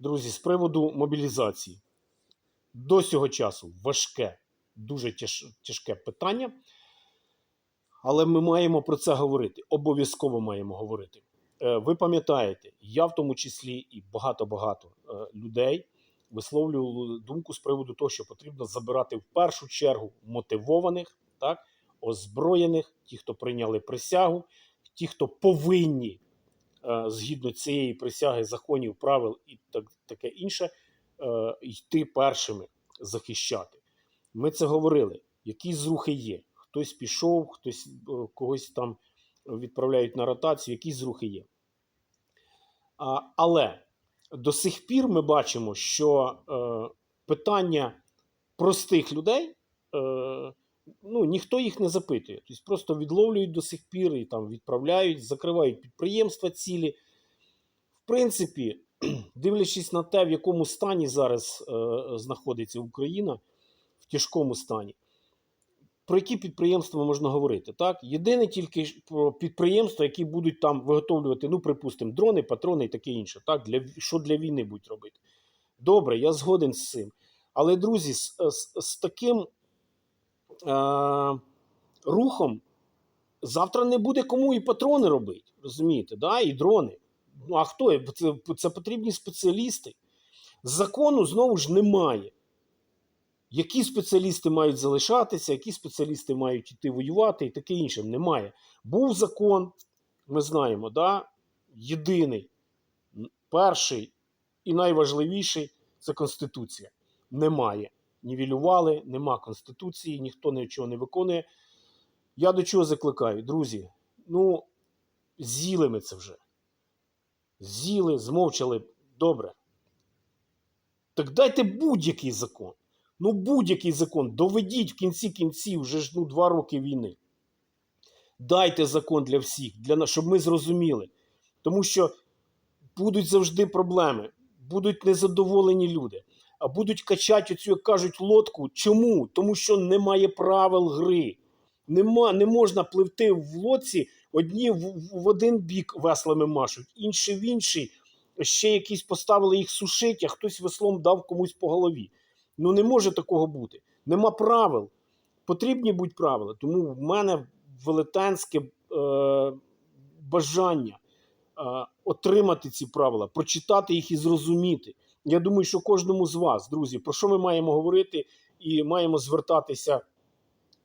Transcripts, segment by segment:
Друзі, з приводу мобілізації. До цього часу важке, дуже тяж, тяжке питання. Але ми маємо про це говорити. Обов'язково маємо говорити. Е, Ви пам'ятаєте, я в тому числі і багато-багато е, людей висловлювали думку з приводу того, що потрібно забирати в першу чергу мотивованих, так, озброєних, ті, хто прийняли присягу, ті, хто повинні згідно цієї присяги законів, правил і так, таке інше, е, йти першими захищати. Ми це говорили. Які зрухи є? Хтось пішов, хтось е, когось там відправляють на ротацію, які зрухи є. Але до сих пір ми бачимо, що е, питання простих людей, е, ну, ніхто їх не запитує. Тобто просто відловлюють до сих пір і там відправляють, закривають підприємства цілі. В принципі, дивлячись на те, в якому стані зараз е, знаходиться Україна, в тяжкому стані, про які підприємства можна говорити? Так? Єдине тільки про підприємства, які будуть там виготовлювати, ну, припустимо, дрони, патрони і таке інше. Так? Для, що для війни будуть робити? Добре, я згоден з цим. Але, друзі, з, з, з таким рухом завтра не буде кому і патрони робити. Розумієте? Да? І дрони. Ну, а хто? Це, це потрібні спеціалісти. Закону знову ж немає. Які спеціалісти мають залишатися, які спеціалісти мають йти воювати і таке інше. Немає. Був закон, ми знаємо, да? єдиний, перший і найважливіший це Конституція. Немає. Нівелювали, нема Конституції, ніхто нічого не виконує. Я до чого закликаю, друзі? Ну, з'їли ми це вже. З'їли, змовчали. Добре. Так дайте будь-який закон. Ну, будь-який закон, доведіть в кінці кінців, вже ж ну, два роки війни. Дайте закон для всіх, для нас, щоб ми зрозуміли. Тому що будуть завжди проблеми, будуть незадоволені люди, будуть качати оцю, як кажуть, лодку. Чому? Тому що немає правил гри. Нема, не можна пливти в лодці, одні в, в один бік веслами машуть, інші в інший. Ще якісь поставили їх сушить, а хтось веслом дав комусь по голові. Ну не може такого бути. Нема правил. Потрібні будуть правила. Тому в мене велетенське е, бажання е, отримати ці правила, прочитати їх і зрозуміти. Я думаю, що кожному з вас, друзі, про що ми маємо говорити і маємо звертатися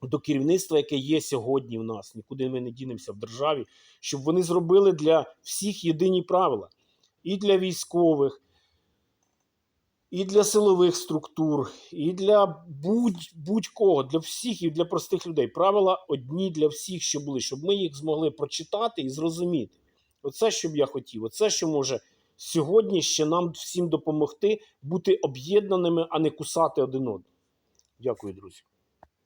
до керівництва, яке є сьогодні в нас, нікуди ми не дінемося в державі, щоб вони зробили для всіх єдині правила. І для військових, і для силових структур, і для будь- будь-кого, для всіх і для простих людей. Правила одні для всіх, що були, щоб ми їх змогли прочитати і зрозуміти. Оце, що б я хотів. Оце, що може сьогодні ще нам всім допомогти бути об'єднаними, а не кусати один одного. Дякую, друзі.